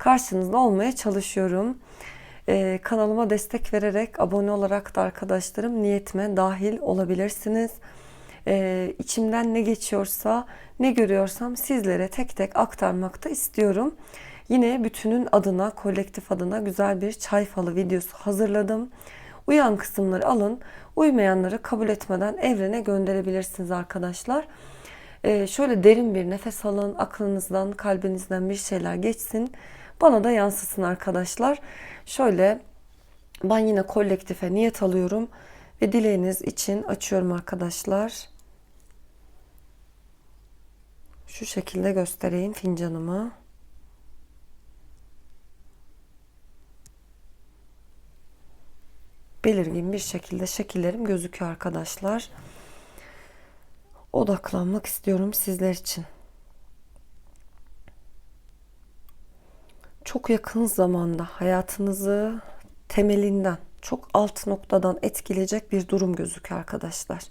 karşınızda olmaya çalışıyorum. Ee, kanalıma destek vererek, abone olarak da arkadaşlarım niyetime dahil olabilirsiniz. Ee, içimden ne geçiyorsa, ne görüyorsam sizlere tek tek aktarmakta istiyorum. Yine bütünün adına, kolektif adına güzel bir çay falı videosu hazırladım. Uyan kısımları alın, uymayanları kabul etmeden evrene gönderebilirsiniz arkadaşlar. Ee, şöyle derin bir nefes alın, aklınızdan, kalbinizden bir şeyler geçsin. Bana da yansısın arkadaşlar. Şöyle ben yine kolektife niyet alıyorum ve dileğiniz için açıyorum arkadaşlar. Şu şekilde göstereyim fincanımı. Belirgin bir şekilde şekillerim gözüküyor arkadaşlar. Odaklanmak istiyorum sizler için. Çok yakın zamanda hayatınızı temelinden, çok alt noktadan etkileyecek bir durum gözüküyor arkadaşlar.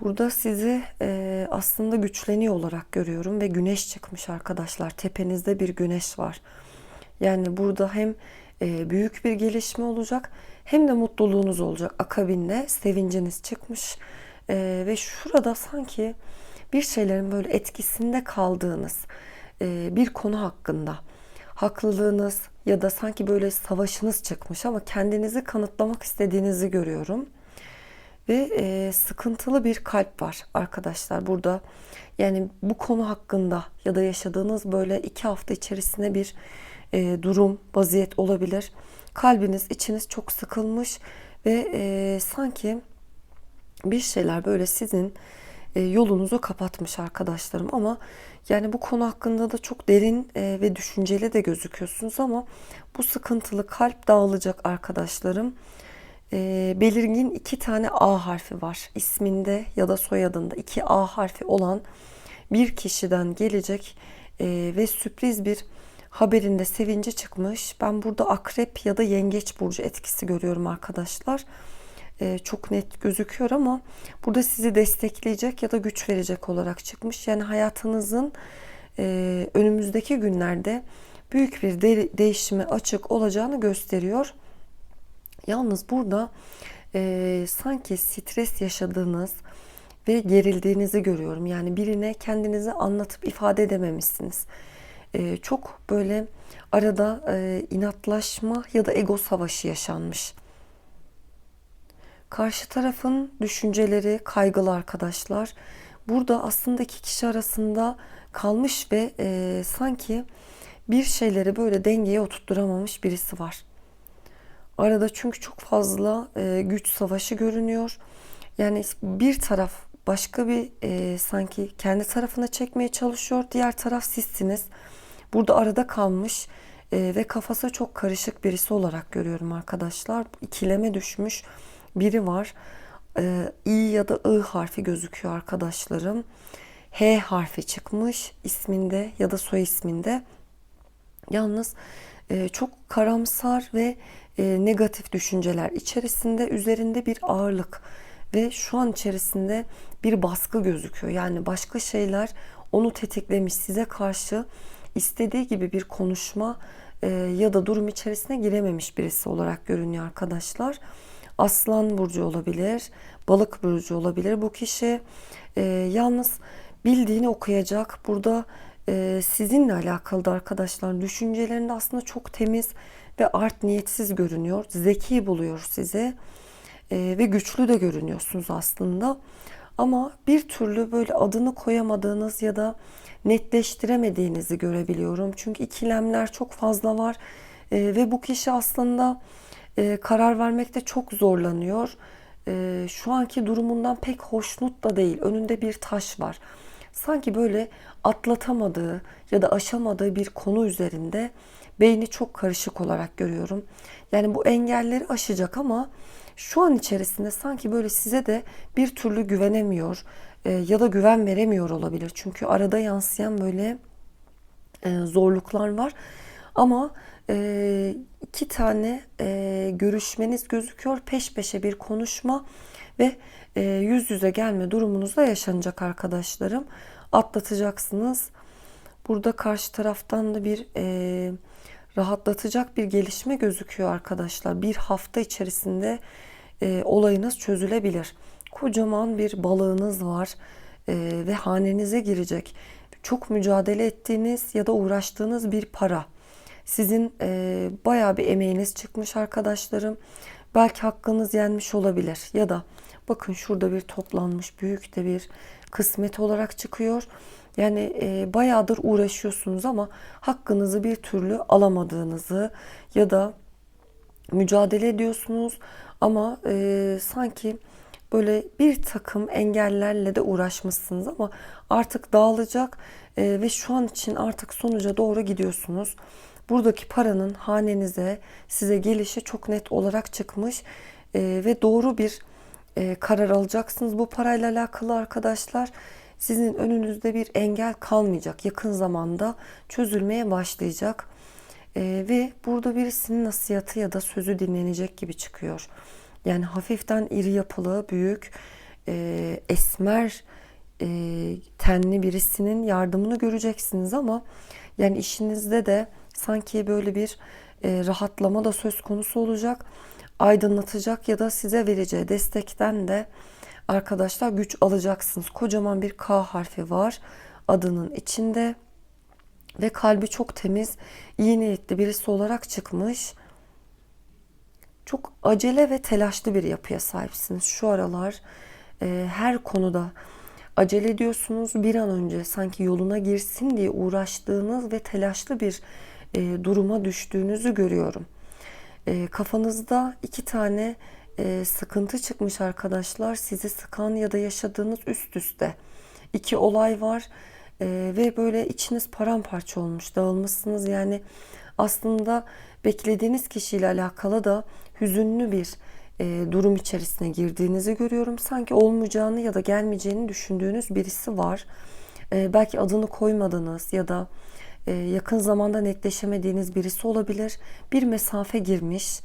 Burada sizi e, aslında güçleniyor olarak görüyorum ve güneş çıkmış arkadaşlar. Tepenizde bir güneş var. Yani burada hem e, büyük bir gelişme olacak hem de mutluluğunuz olacak. Akabinde sevinciniz çıkmış e, ve şurada sanki bir şeylerin böyle etkisinde kaldığınız, bir konu hakkında haklılığınız ya da sanki böyle savaşınız çıkmış ama kendinizi kanıtlamak istediğinizi görüyorum. Ve e, sıkıntılı bir kalp var arkadaşlar burada. Yani bu konu hakkında ya da yaşadığınız böyle iki hafta içerisinde bir e, durum, vaziyet olabilir. Kalbiniz, içiniz çok sıkılmış ve e, sanki bir şeyler böyle sizin e, yolunuzu kapatmış arkadaşlarım ama yani bu konu hakkında da çok derin e, ve düşünceli de gözüküyorsunuz ama bu sıkıntılı kalp dağılacak arkadaşlarım. E, belirgin iki tane A harfi var isminde ya da soyadında iki A harfi olan bir kişiden gelecek ve sürpriz bir haberinde sevinci çıkmış. Ben burada akrep ya da yengeç burcu etkisi görüyorum arkadaşlar. E, çok net gözüküyor ama burada sizi destekleyecek ya da güç verecek olarak çıkmış. Yani hayatınızın e, önümüzdeki günlerde büyük bir de- değişime açık olacağını gösteriyor. Yalnız burada e, sanki stres yaşadığınız ve gerildiğinizi görüyorum. Yani birine kendinizi anlatıp ifade edememişsiniz. Çok böyle arada inatlaşma ya da ego savaşı yaşanmış. Karşı tarafın düşünceleri kaygılı arkadaşlar. Burada aslında iki kişi arasında kalmış ve e, sanki bir şeyleri böyle dengeye oturtturamamış birisi var. Arada çünkü çok fazla e, güç savaşı görünüyor. Yani bir taraf başka bir e, sanki kendi tarafına çekmeye çalışıyor. Diğer taraf sizsiniz. Burada arada kalmış e, ve kafası çok karışık birisi olarak görüyorum arkadaşlar. İkileme düşmüş biri var. Ee, İ ya da I harfi gözüküyor arkadaşlarım. H harfi çıkmış isminde ya da soy isminde. Yalnız e, çok karamsar ve e, negatif düşünceler içerisinde üzerinde bir ağırlık ve şu an içerisinde bir baskı gözüküyor. Yani başka şeyler onu tetiklemiş size karşı istediği gibi bir konuşma e, ya da durum içerisine girememiş birisi olarak görünüyor arkadaşlar. Aslan burcu olabilir, balık burcu olabilir bu kişi. E, yalnız bildiğini okuyacak. Burada e, sizinle alakalı da arkadaşlar düşüncelerinde aslında çok temiz ve art niyetsiz görünüyor. Zeki buluyor sizi e, ve güçlü de görünüyorsunuz aslında. Ama bir türlü böyle adını koyamadığınız ya da netleştiremediğinizi görebiliyorum. Çünkü ikilemler çok fazla var e, ve bu kişi aslında e, karar vermekte çok zorlanıyor. E, şu anki durumundan pek hoşnut da değil. Önünde bir taş var. Sanki böyle atlatamadığı ya da aşamadığı bir konu üzerinde beyni çok karışık olarak görüyorum. Yani bu engelleri aşacak ama şu an içerisinde sanki böyle size de bir türlü güvenemiyor e, ya da güven veremiyor olabilir. Çünkü arada yansıyan böyle e, zorluklar var. Ama e, iki tane e, görüşmeniz gözüküyor. Peş peşe bir konuşma ve e, yüz yüze gelme durumunuzda yaşanacak arkadaşlarım. Atlatacaksınız. Burada karşı taraftan da bir e, rahatlatacak bir gelişme gözüküyor arkadaşlar. Bir hafta içerisinde e, olayınız çözülebilir. Kocaman bir balığınız var e, ve hanenize girecek. Çok mücadele ettiğiniz ya da uğraştığınız bir para. Sizin e, bayağı bir emeğiniz çıkmış arkadaşlarım. Belki hakkınız yenmiş olabilir ya da bakın şurada bir toplanmış büyük de bir kısmet olarak çıkıyor. Yani e, bayağıdır uğraşıyorsunuz ama hakkınızı bir türlü alamadığınızı ya da mücadele ediyorsunuz ama e, sanki böyle bir takım engellerle de uğraşmışsınız ama artık dağılacak e, ve şu an için artık sonuca doğru gidiyorsunuz. Buradaki paranın hanenize size gelişi çok net olarak çıkmış e, ve doğru bir e, karar alacaksınız bu parayla alakalı arkadaşlar. Sizin önünüzde bir engel kalmayacak. Yakın zamanda çözülmeye başlayacak. E, ve burada birisinin nasihatı ya da sözü dinlenecek gibi çıkıyor. Yani hafiften iri yapılı, büyük, e, esmer e, tenli birisinin yardımını göreceksiniz ama yani işinizde de sanki böyle bir e, rahatlama da söz konusu olacak. Aydınlatacak ya da size vereceği destekten de arkadaşlar güç alacaksınız. Kocaman bir K harfi var adının içinde ve kalbi çok temiz, iyi niyetli birisi olarak çıkmış. Çok acele ve telaşlı bir yapıya sahipsiniz. Şu aralar e, her konuda acele ediyorsunuz. Bir an önce sanki yoluna girsin diye uğraştığınız ve telaşlı bir e, duruma düştüğünüzü görüyorum. E, kafanızda iki tane e, sıkıntı çıkmış arkadaşlar. Sizi sıkan ya da yaşadığınız üst üste iki olay var. E, ve böyle içiniz paramparça olmuş, dağılmışsınız. Yani aslında beklediğiniz kişiyle alakalı da hüzünlü bir e, durum içerisine girdiğinizi görüyorum. Sanki olmayacağını ya da gelmeyeceğini düşündüğünüz birisi var. E, belki adını koymadınız ya da yakın zamanda netleşemediğiniz birisi olabilir. Bir mesafe girmiş.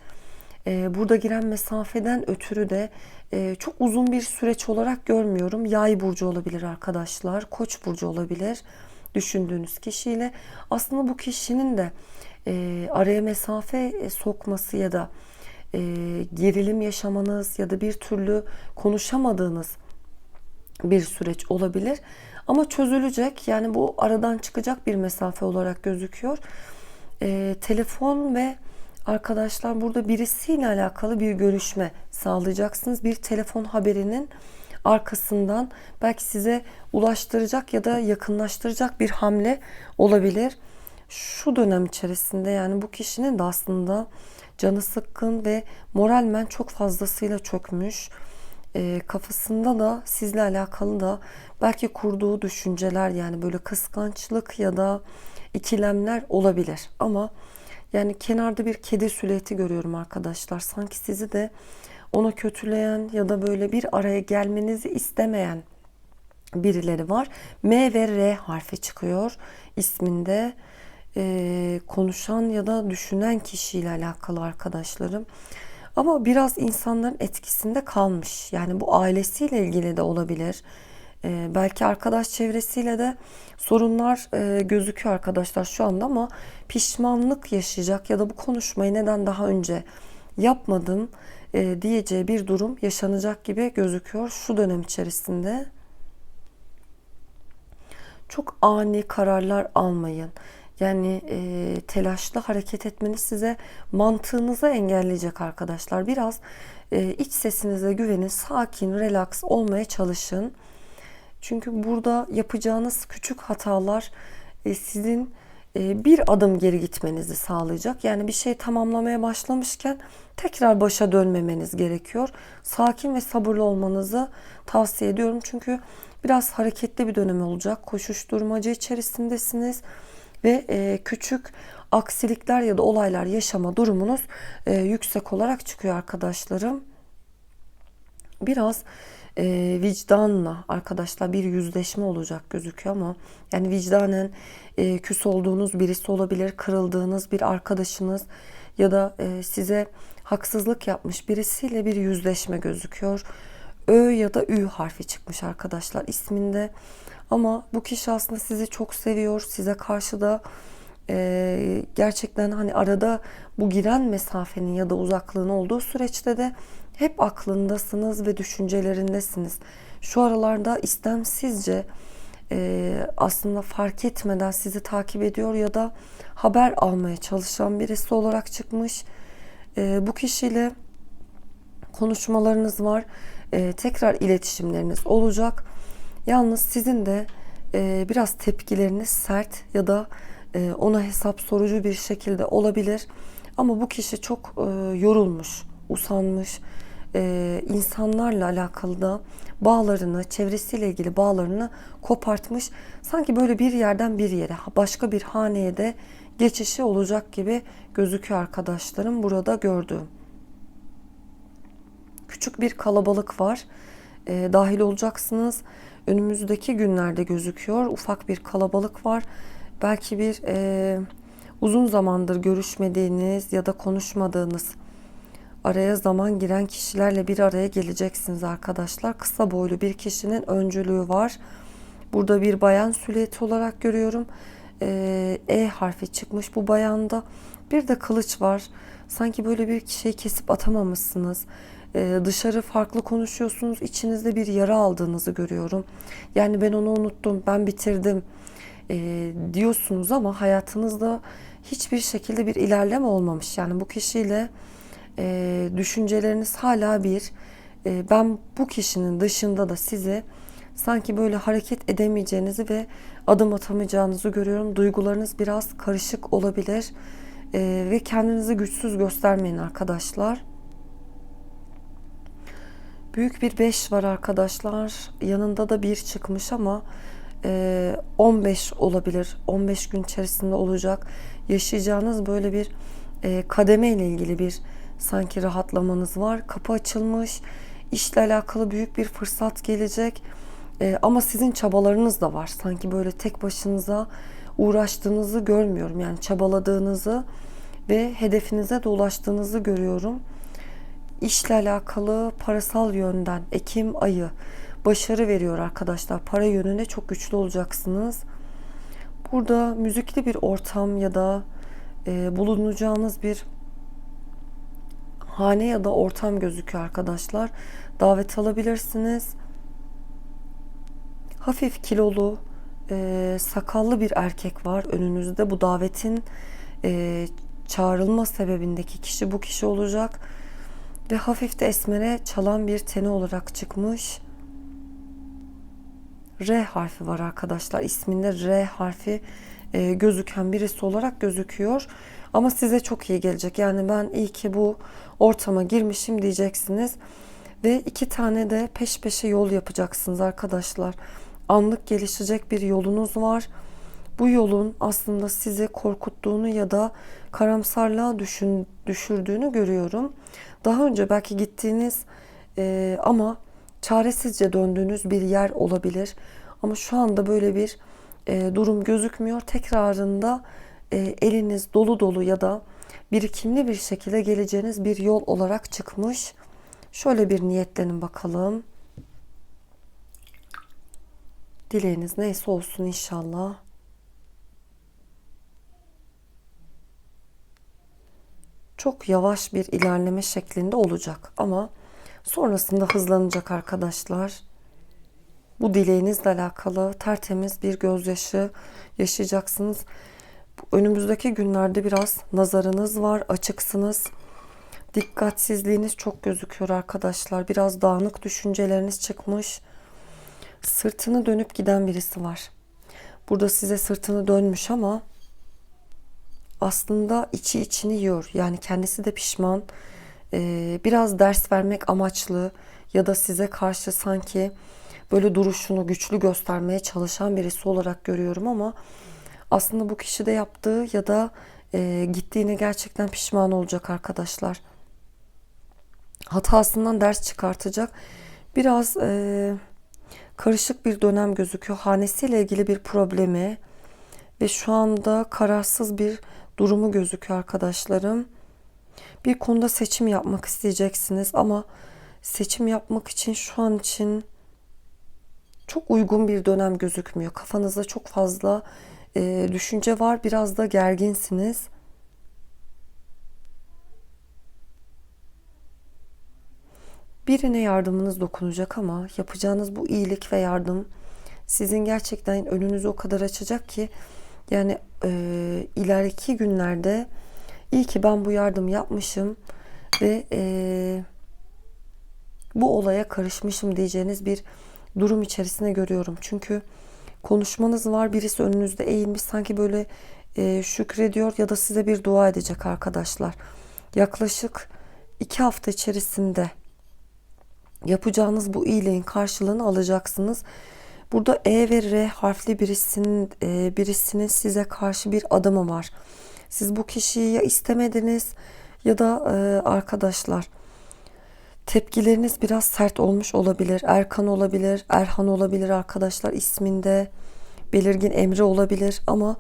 E, burada giren mesafeden ötürü de e, çok uzun bir süreç olarak görmüyorum. Yay burcu olabilir arkadaşlar, Koç burcu olabilir düşündüğünüz kişiyle. Aslında bu kişinin de e, araya mesafe e, sokması ya da e, gerilim yaşamanız ya da bir türlü konuşamadığınız bir süreç olabilir. Ama çözülecek yani bu aradan çıkacak bir mesafe olarak gözüküyor. E, telefon ve arkadaşlar burada birisiyle alakalı bir görüşme sağlayacaksınız. Bir telefon haberinin arkasından belki size ulaştıracak ya da yakınlaştıracak bir hamle olabilir. Şu dönem içerisinde yani bu kişinin de aslında canı sıkkın ve moralmen çok fazlasıyla çökmüş. E, kafasında da sizle alakalı da belki kurduğu düşünceler yani böyle kıskançlık ya da ikilemler olabilir. Ama yani kenarda bir kedi sületi görüyorum arkadaşlar. Sanki sizi de ona kötüleyen ya da böyle bir araya gelmenizi istemeyen birileri var. M ve R harfi çıkıyor isminde. Ee, konuşan ya da düşünen kişiyle alakalı arkadaşlarım. Ama biraz insanların etkisinde kalmış. Yani bu ailesiyle ilgili de olabilir. Ee, belki arkadaş çevresiyle de sorunlar e, gözüküyor arkadaşlar şu anda ama pişmanlık yaşayacak ya da bu konuşmayı neden daha önce yapmadım e, diyeceği bir durum yaşanacak gibi gözüküyor şu dönem içerisinde. Çok ani kararlar almayın. Yani e, telaşlı hareket etmeniz size mantığınızı engelleyecek arkadaşlar. Biraz e, iç sesinize güvenin, sakin, relax olmaya çalışın. Çünkü burada yapacağınız küçük hatalar e, sizin e, bir adım geri gitmenizi sağlayacak. Yani bir şey tamamlamaya başlamışken tekrar başa dönmemeniz gerekiyor. Sakin ve sabırlı olmanızı tavsiye ediyorum. Çünkü Biraz hareketli bir dönem olacak. Koşuşturmacı içerisindesiniz ve e, küçük aksilikler ya da olaylar yaşama durumunuz e, yüksek olarak çıkıyor arkadaşlarım. Biraz e, vicdanla arkadaşlar bir yüzleşme olacak gözüküyor ama yani vicdanen e, küs olduğunuz birisi olabilir, kırıldığınız bir arkadaşınız ya da e, size haksızlık yapmış birisiyle bir yüzleşme gözüküyor. Ö ya da Ü harfi çıkmış arkadaşlar isminde. Ama bu kişi aslında sizi çok seviyor. Size karşı da e, gerçekten hani arada bu giren mesafenin ya da uzaklığın olduğu süreçte de hep aklındasınız ve düşüncelerindesiniz. Şu aralarda istemsizce e, aslında fark etmeden sizi takip ediyor ya da haber almaya çalışan birisi olarak çıkmış. E, bu kişiyle konuşmalarınız var. E, tekrar iletişimleriniz olacak. Yalnız sizin de e, biraz tepkileriniz sert ya da e, ona hesap sorucu bir şekilde olabilir. Ama bu kişi çok e, yorulmuş, usanmış. E, insanlarla alakalı da bağlarını, çevresiyle ilgili bağlarını kopartmış. Sanki böyle bir yerden bir yere, başka bir haneye de geçişi olacak gibi gözüküyor arkadaşlarım burada gördüğüm. Küçük bir kalabalık var. E, dahil olacaksınız. Önümüzdeki günlerde gözüküyor. Ufak bir kalabalık var. Belki bir e, uzun zamandır görüşmediğiniz ya da konuşmadığınız araya zaman giren kişilerle bir araya geleceksiniz arkadaşlar. Kısa boylu bir kişinin öncülüğü var. Burada bir bayan süliyeti olarak görüyorum. Ee, e harfi çıkmış bu bayanda. Bir de kılıç var. Sanki böyle bir şey kesip atamamışsınız. Ee, dışarı farklı konuşuyorsunuz. İçinizde bir yara aldığınızı görüyorum. Yani ben onu unuttum, ben bitirdim e, diyorsunuz ama hayatınızda hiçbir şekilde bir ilerleme olmamış. Yani bu kişiyle e, düşünceleriniz hala bir. E, ben bu kişinin dışında da sizi sanki böyle hareket edemeyeceğinizi ve adım atamayacağınızı görüyorum. Duygularınız biraz karışık olabilir e, ve kendinizi güçsüz göstermeyin arkadaşlar. Büyük bir 5 var arkadaşlar. Yanında da bir çıkmış ama 15 olabilir. 15 gün içerisinde olacak. Yaşayacağınız böyle bir kademe ile ilgili bir sanki rahatlamanız var. Kapı açılmış. İşle alakalı büyük bir fırsat gelecek. Ama sizin çabalarınız da var. Sanki böyle tek başınıza uğraştığınızı görmüyorum. Yani çabaladığınızı ve hedefinize de ulaştığınızı görüyorum. İşle alakalı parasal yönden Ekim ayı başarı veriyor arkadaşlar. Para yönünde çok güçlü olacaksınız. Burada müzikli bir ortam ya da e, bulunacağınız bir hane ya da ortam gözüküyor arkadaşlar. Davet alabilirsiniz. Hafif kilolu, e, sakallı bir erkek var önünüzde. Bu davetin e, çağrılma sebebindeki kişi bu kişi olacak. Ve hafif de esmere çalan bir teni olarak çıkmış. R harfi var arkadaşlar. İsminde R harfi e, gözüken birisi olarak gözüküyor. Ama size çok iyi gelecek. Yani ben iyi ki bu ortama girmişim diyeceksiniz. Ve iki tane de peş peşe yol yapacaksınız arkadaşlar. Anlık gelişecek bir yolunuz var. Bu yolun aslında sizi korkuttuğunu ya da karamsarlığa düşün, düşürdüğünü görüyorum. Daha önce belki gittiğiniz e, ama çaresizce döndüğünüz bir yer olabilir. Ama şu anda böyle bir e, durum gözükmüyor. Tekrarında e, eliniz dolu dolu ya da birikimli bir şekilde geleceğiniz bir yol olarak çıkmış. Şöyle bir niyetlenin bakalım. Dileğiniz neyse olsun inşallah. Çok yavaş bir ilerleme şeklinde olacak ama sonrasında hızlanacak arkadaşlar. Bu dileğinizle alakalı tertemiz bir gözyaşı yaşayacaksınız. Önümüzdeki günlerde biraz nazarınız var, açıksınız. Dikkatsizliğiniz çok gözüküyor arkadaşlar. Biraz dağınık düşünceleriniz çıkmış. Sırtını dönüp giden birisi var. Burada size sırtını dönmüş ama aslında içi içini yiyor. Yani kendisi de pişman. Ee, biraz ders vermek amaçlı ya da size karşı sanki böyle duruşunu güçlü göstermeye çalışan birisi olarak görüyorum ama aslında bu kişi de yaptığı ya da e, gittiğine gerçekten pişman olacak arkadaşlar. Hatasından ders çıkartacak. Biraz e, karışık bir dönem gözüküyor. Hanesiyle ilgili bir problemi ve şu anda kararsız bir durumu gözüküyor arkadaşlarım. Bir konuda seçim yapmak isteyeceksiniz ama seçim yapmak için şu an için çok uygun bir dönem gözükmüyor. Kafanızda çok fazla e, düşünce var. Biraz da gerginsiniz. Birine yardımınız dokunacak ama yapacağınız bu iyilik ve yardım sizin gerçekten önünüzü o kadar açacak ki yani e, ileriki günlerde iyi ki ben bu yardım yapmışım ve e, bu olaya karışmışım diyeceğiniz bir durum içerisine görüyorum. Çünkü konuşmanız var birisi önünüzde eğilmiş sanki böyle e, şükrediyor ya da size bir dua edecek arkadaşlar. Yaklaşık iki hafta içerisinde yapacağınız bu iyiliğin karşılığını alacaksınız. Burada E ve R harfli birisinin e, birisinin size karşı bir adımı var. Siz bu kişiyi ya istemediniz ya da e, arkadaşlar tepkileriniz biraz sert olmuş olabilir. Erkan olabilir, Erhan olabilir arkadaşlar isminde belirgin emri olabilir ama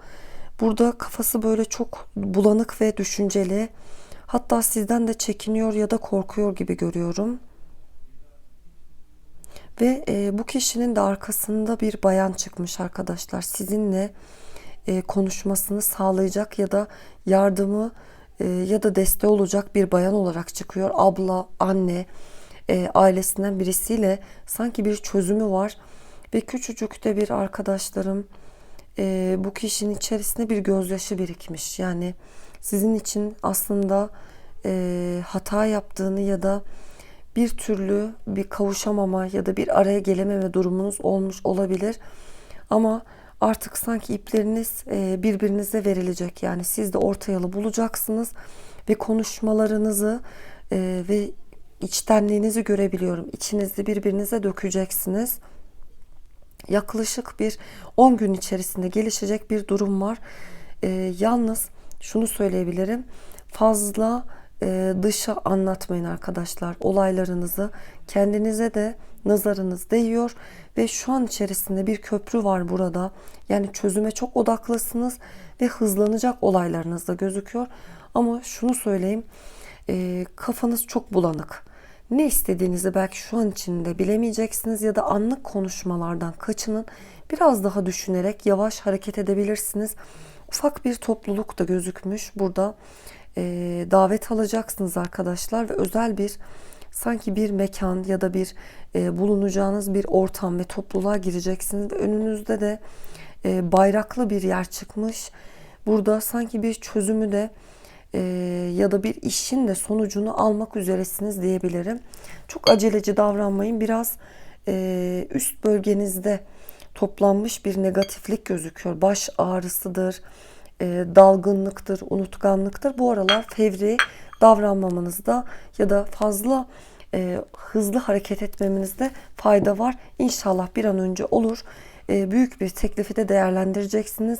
burada kafası böyle çok bulanık ve düşünceli. Hatta sizden de çekiniyor ya da korkuyor gibi görüyorum. Ve e, bu kişinin de arkasında bir bayan çıkmış arkadaşlar. Sizinle e, konuşmasını sağlayacak ya da yardımı e, ya da desteği olacak bir bayan olarak çıkıyor. Abla, anne, e, ailesinden birisiyle sanki bir çözümü var. Ve küçücük de bir arkadaşlarım e, bu kişinin içerisinde bir gözyaşı birikmiş. Yani sizin için aslında e, hata yaptığını ya da bir türlü bir kavuşamama ya da bir araya gelememe durumunuz olmuş olabilir. Ama artık sanki ipleriniz e, birbirinize verilecek. Yani siz de orta yolu bulacaksınız ve konuşmalarınızı e, ve içtenliğinizi görebiliyorum. İçinizde birbirinize dökeceksiniz. Yaklaşık bir 10 gün içerisinde gelişecek bir durum var. E, yalnız şunu söyleyebilirim. Fazla e, dışa anlatmayın arkadaşlar olaylarınızı. Kendinize de nazarınız değiyor ve şu an içerisinde bir köprü var burada. Yani çözüme çok odaklısınız ve hızlanacak olaylarınız da gözüküyor. Ama şunu söyleyeyim e, kafanız çok bulanık. Ne istediğinizi belki şu an içinde bilemeyeceksiniz ya da anlık konuşmalardan kaçının. Biraz daha düşünerek yavaş hareket edebilirsiniz. Ufak bir topluluk da gözükmüş burada e, davet alacaksınız arkadaşlar ve özel bir sanki bir mekan ya da bir e, bulunacağınız bir ortam ve topluluğa gireceksiniz ve önünüzde de e, bayraklı bir yer çıkmış. Burada sanki bir çözümü de e, ya da bir işin de sonucunu almak üzeresiniz diyebilirim. Çok aceleci davranmayın. Biraz e, üst bölgenizde toplanmış bir negatiflik gözüküyor. Baş ağrısıdır, dalgınlıktır, unutkanlıktır. Bu aralar fevri davranmamanızda ya da fazla e, hızlı hareket etmemenizde fayda var. İnşallah bir an önce olur. E, büyük bir teklifi de değerlendireceksiniz.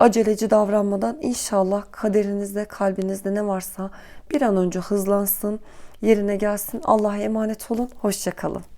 Aceleci davranmadan inşallah kaderinizde, kalbinizde ne varsa bir an önce hızlansın, yerine gelsin. Allah'a emanet olun. Hoşçakalın.